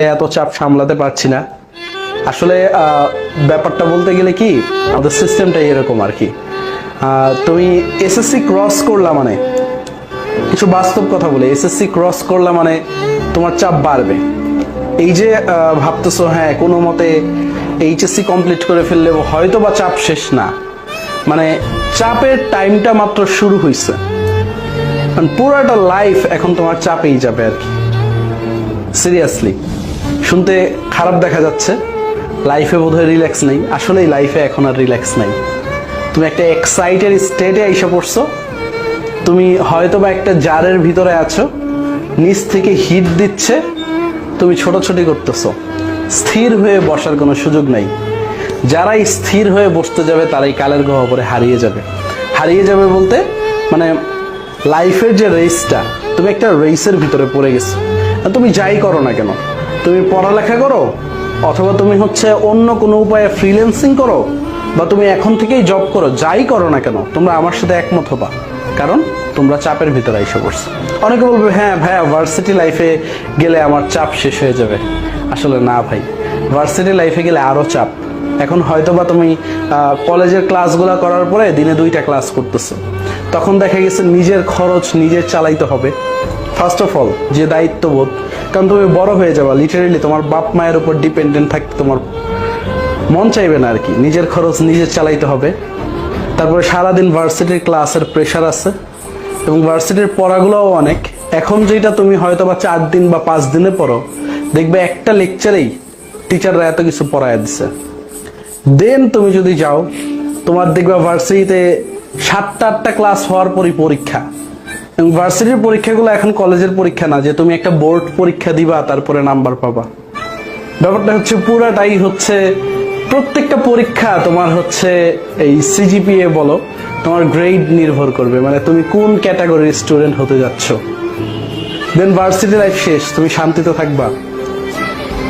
এত চাপ সামলাতে পারছি না। আসলে ব্যাপারটা বলতে গেলে কি, আমাদের সিস্টেমটাই এরকম আর কি। তুমি এসএসসি ক্রস করলা মানে কিছু বাস্তব কথা বলে। এসএসসি ক্রস করলা মানে তোমার চাপ বাড়বে। এই যে ভাবতেছো হ্যাঁ কোনো মতে এইচএসসি কমপ্লিট করে ফেললে হয়তো বা চাপ শেষ না। মানে চাপের টাইমটা মাত্র শুরু হয়েছে মানে পুরাটা লাইফ এখন তোমার চাপেই যাবে আর কি। সিরিয়াসলি শুনতে খারাপ দেখা যাচ্ছে। লাইফে বোধহয় রিল্যাক্স নেই। আসলেই লাইফে এখন আর রিল্যাক্স নাই। তুমি একটা এক্সাইটেড স্টেটে এসে পড়ছো। তুমি হয়তো বা একটা জারের ভিতরে আছো। নিচ থেকে হিট দিচ্ছে। তুমি ছোটাছুটি করতেছো। স্থির হয়ে বসার কোনো সুযোগ নাই। যারাই স্থির হয়ে বসতে যাবে, তারাই কালের গহ্বরে হারিয়ে যাবে। হারিয়ে যাবে বলতে মানে লাইফের যে রেসটা তুমি একটা রেসের ভিতরে পড়ে গেছো। তুমি যাই করো না কেন? তুমি পড়ালেখা করো? অথবা তুমি হচ্ছে অন্য কোনো উপায়ে ফ্রিল্যান্সিং করো? বা তুমি এখন থেকেই জব করো? যাই করো না কেন, তোমরা আমার সাথে একমত হবা। কারণ তোমরা চাপের ভিতরে এসে পড়ছো। অনেকে বলবে হ্যাঁ ভাইয়া ভার্সিটি লাইফে গেলে আমার চাপ শেষ হয়ে যাবে। আসলে না ভাই ভার্সিটি লাইফে গেলে আরও চাপ। এখন হয়তো বা তুমি কলেজের ক্লাসগুলো করার পরে দিনে দুইটা ক্লাস করতেছো। তখন দেখা গেছে নিজের খরচ নিজের চালাইতে হবে। ফার্স্ট অফ অল যে দায়িত্ববোধ, কারণ তুমি বড় হয়ে যাবা লিটারেলি তোমার বাপ মায়ের উপর ডিপেন্ডেন্ট থাকতে তোমার মন চাইবে না আর কি নিজের খরচ নিজে চালাইতে হবে। তারপরে সারাদিন ভার্সিটির ক্লাসের প্রেশার আছে এবং ভার্সিটির পড়াগুলোও অনেক। এখন যেটা তুমি হয়তো বা চার দিন বা পাঁচ দিনে পড়ো, দেখবে একটা লেকচারেই টিচাররা এত কিছু পড়ায় দিছে। দেন তুমি যদি যাও, তোমার দেখবা ভার্সিটিতে সাতটা আটটা ক্লাস হওয়ার পরই পরীক্ষা। এবং ভার্সিটির পরীক্ষাগুলো এখন কলেজের পরীক্ষা না, যে তুমি একটা বোর্ড পরীক্ষা দিবা, তারপরে নাম্বার পাবা। ব্যাপারটা হচ্ছে পুরাটাই হচ্ছে, প্রত্যেকটা পরীক্ষা তোমার হচ্ছে এই সিজিপিএ বলো, তোমার গ্রেড নির্ভর করবে। মানে তুমি কোন ক্যাটাগরির স্টুডেন্ট হতে যাচ্ছ। দেন ভার্সিটি লাইফ শেষ, তুমি শান্তিতে থাকবা।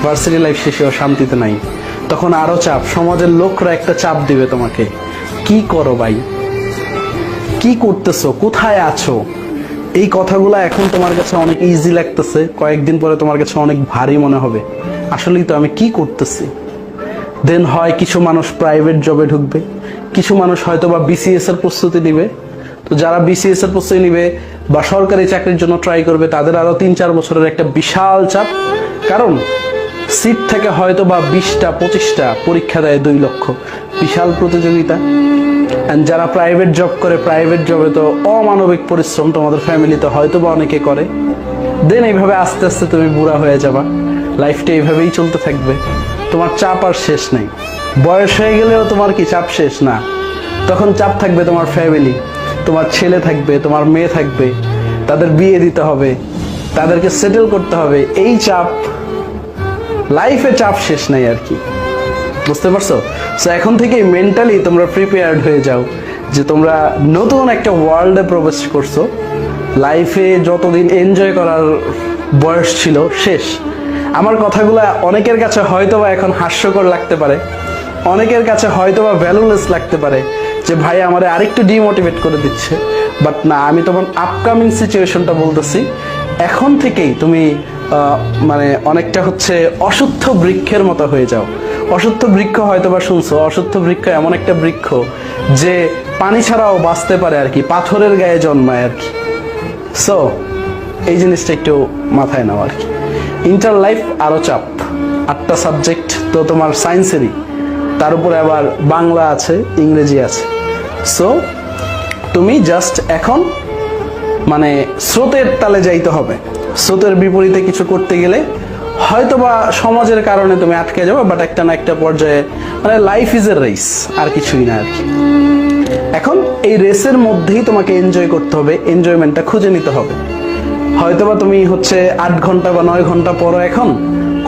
ভার্সিটি লাইফ শেষেও শান্তিতে নাই। তখন আরও চাপ, সমাজের লোকরা একটা চাপ দিবে তোমাকে। কি করো ভাই? কি করতেছো? কোথায় আছো? এই কথাগুলো এখন তোমার কাছে অনেক ইজি লাগতেছে। কয়েকদিন পরে তোমার কাছে অনেক ভারী মনে হবে। আসলেই তো আমি কি করতেছি? দেন হয় কিছু মানুষ প্রাইভেট জবে ঢুকবে, কিছু মানুষ হয়তো বা বিসিএস এর প্রস্তুতি নিবে। তো যারা বিসিএস এর প্রস্তুতি নিবে বা সরকারি চাকরির জন্য ট্রাই করবে, তাদের আরও তিন চার বছরের একটা বিশাল চাপ। কারণ সিট থেকে হয়তো বা বিশটা, পঁচিশটা পরীক্ষা দেয় দুই লক্ষ। বিশাল প্রতিযোগিতা। অ্যান্ড যারা প্রাইভেট জব করে প্রাইভেট জবে তো অমানবিক পরিশ্রম তোমাদের ফ্যামিলিতে হয়তো বা অনেকে করে। দেন এইভাবে আস্তে আস্তে তুমি বুড়া হয়ে যাবা। লাইফটা এইভাবেই চলতে থাকবে। তোমার চাপ আর শেষ নেই। বয়স হয়ে গেলেও তোমার কি চাপ শেষ? না। তখন চাপ থাকবে তোমার ফ্যামিলি তোমার ছেলে থাকবে, তোমার মেয়ে থাকবে, তাদের বিয়ে দিতে হবে, তাদেরকে সেটেল করতে হবে। এই চাপ লাইফে চাপ শেষ নাই আর কি। বুঝতে পারছ? সো এখন থেকেই মেন্টালি তোমরা প্রিপেয়ার্ড হয়ে যাও যে তোমরা নতুন একটা ওয়ার্ল্ডে প্রবেশ করছ। লাইফে যতদিন এনজয় করার বয়স ছিল, শেষ। আমার কথাগুলো অনেকের কাছে হয়তো বা এখন হাস্যকর লাগতে পারে। অনেকের কাছে হয়তো বা ভ্যালুলেস লাগতে পারে যে ভাই আমারে আরেকটু ডিমোটিভেট করে দিচ্ছে। বাট না, আমি তখন আপকামিং সিচুয়েশনটা বলতেছি। এখন থেকেই তুমি মানে অনেকটা হচ্ছে অশুদ্ধ বৃক্ষের মতো হয়ে যাও। অশুদ্ধ বৃক্ষ হয়তো বা শুনছো অশুদ্ধ বৃক্ষ এমন একটা বৃক্ষ যে পানি ছাড়াও বাঁচতে পারে আর কি, পাথরের গায়ে জন্মায় আর কি। সো এই জিনিসটা একটু মাথায় নাও আর কি। ইন্টার লাইফ আরও চাপ, আটটা সাবজেক্ট তো তোমার সায়েন্সেরই তার উপরে আবার বাংলা আছে, ইংরেজি আছে। সো তুমি জাস্ট এখন মানে স্রোতের তালে যাইতে হবে। স্রোতের বিপরীতে কিছু করতে গেলে হয়তোবা সমাজের কারণে তুমি আটকে যাবে বাট একটা না একটা পর্যায়ে মানে লাইফ ইজ এ রেস আর কিছুই না আর কি। এখন এই রেসের মধ্যেই তোমাকে এনজয় করতে হবে এনজয়মেন্টটা খুঁজে নিতে হবে। হয়তোবা তুমি হচ্ছে আট ঘণ্টা বা নয় ঘণ্টা পড়ো এখন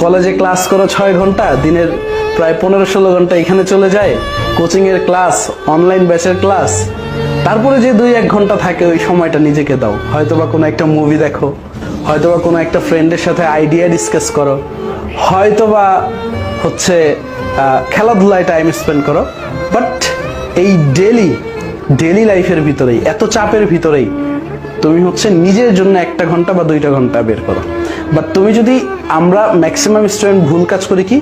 কলেজে ক্লাস করো ছয় ঘণ্টা, দিনের প্রায় পনেরো ষোলো ঘণ্টা এখানে চলে যায় কোচিং এর ক্লাস অনলাইন ব্যাচের ক্লাস তারপরে যে দুই এক ঘণ্টা থাকে, ওই সময়টা নিজেকে দাও। হয়তোবা কোনো একটা মুভি দেখো হয়তোবা কোনো একটা ফ্রেন্ডের সাথে আইডিয়া ডিসকাস করো, হয়তোবা হচ্ছে খেলাধুলায় টাইম স্পেন্ড করো বাট এই ডেলি ডেলি লাইফের ভিতরেই, এত চাপের ভিতরেই তুমি হচ্ছে নিজের জন্য একটা ঘণ্টা বা দুইটা ঘণ্টা বের করো। বাট তুমি যদি আমরা ম্যাক্সিমাম স্টুডেন্ট ভুল কাজ করি কি?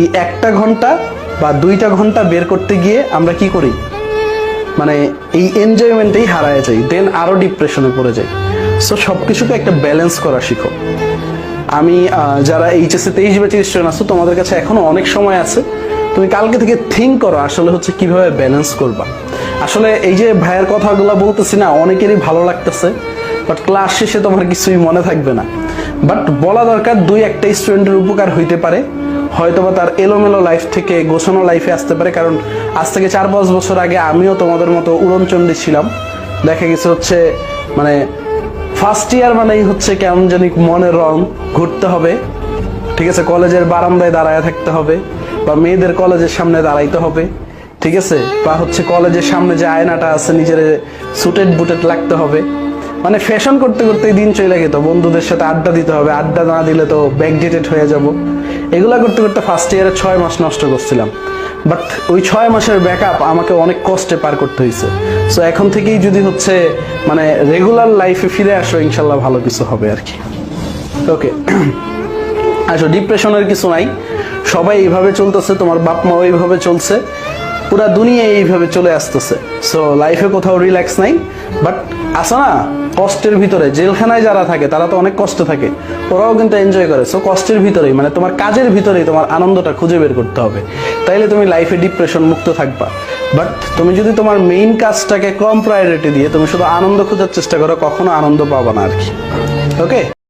এই একটা ঘণ্টা বা দুইটা ঘণ্টা বের করতে গিয়ে আমরা কি করি? মানে এই এনজয়মেন্টেই হারায় যাই দেন আরও ডিপ্রেশনে পড়ে যাই। সো সব কিছুকে একটা ব্যালেন্স করা শিখো। আমি যারা এইচএসসি তেইশ ব্যাচের স্টুডেন্ট আছো, তোমাদের কাছে এখনও অনেক সময় আছে। তুমি কালকে থেকে থিঙ্ক করো আসলে হচ্ছে কীভাবে ব্যালেন্স করবা। আসলে এই যে ভাইয়ের কথাগুলো বলতেছি না, অনেকেরই ভালো লাগতেছে বাট ক্লাস শেষে তোমার কিছুই মনে থাকবে না। বাট বলা দরকার, দুই একটা স্টুডেন্টের উপকার হইতে পারে। হয়তোবা তার এলোমেলো লাইফ থেকে গোছানো লাইফে আসতে পারে, কারণ আজ থেকে চার পাঁচ বছর আগে আমিও তোমাদের মতো উড়নচণ্ডী ছিলাম। দেখা গেছে হচ্ছে মানে ফার্স্ট ইয়ার মানেই হচ্ছে কেমন জানি মনের রং ঘুরতে হবে। ঠিক আছে? কলেজের বারান্দায় দাঁড়ায় থাকতে হবে বা মেয়েদের কলেজের সামনে দাঁড়াইতে হবে। ঠিক আছে? বা হচ্ছে কলেজের সামনে যে আয়নাটা আছে, নিজের সুটেড বুটেড লাগতে হবে। মানে ফ্যাশন করতে করতে দিন চলে গেত বন্ধুদের সাথে আড্ডা দিতে হবে। আড্ডা না দিলে তো ব্যাকডেটেড হয়ে যাব। এগুলা করতে করতে ফার্স্ট ইয়ারে ছয় মাস নষ্ট করছিলাম। বাট ওই ছয় মাসের ব্যাকআপ আমাকে অনেক কষ্টে পার করতে হয়েছে সো এখন থেকেই যদি হচ্ছে মানে রেগুলার লাইফে ফিরে আসো, ইনশাল্লাহ ভালো কিছু হবে আর কি। ওকে আসো ডিপ্রেশনের কিছু নাই। সবাই এইভাবে চলতেছে, তোমার বাপ মা ওইভাবে চলছে। পুরা দুনিয়া এইভাবে চলে আসতেছে। সো লাইফে কোথাও রিল্যাক্স নাই। বাট আসো না, কষ্টের ভিতরে। জেলখানায় যারা থাকে, তারা তো অনেক কষ্ট থাকে। ওরাও কিন্তু এনজয় করে। সো কষ্টের ভিতরেই মানে তোমার কাজের ভিতরেই তোমার আনন্দটা খুঁজে বের করতে হবে। তাইলে তুমি লাইফে ডিপ্রেশন মুক্ত থাকবা। বাট তুমি যদি তোমার মেইন কাজটাকে কম প্রায়োরিটি দিয়ে, তুমি শুধু আনন্দ খোঁজার চেষ্টা করো, কখনো আনন্দ পাবা না আর কি। ওকে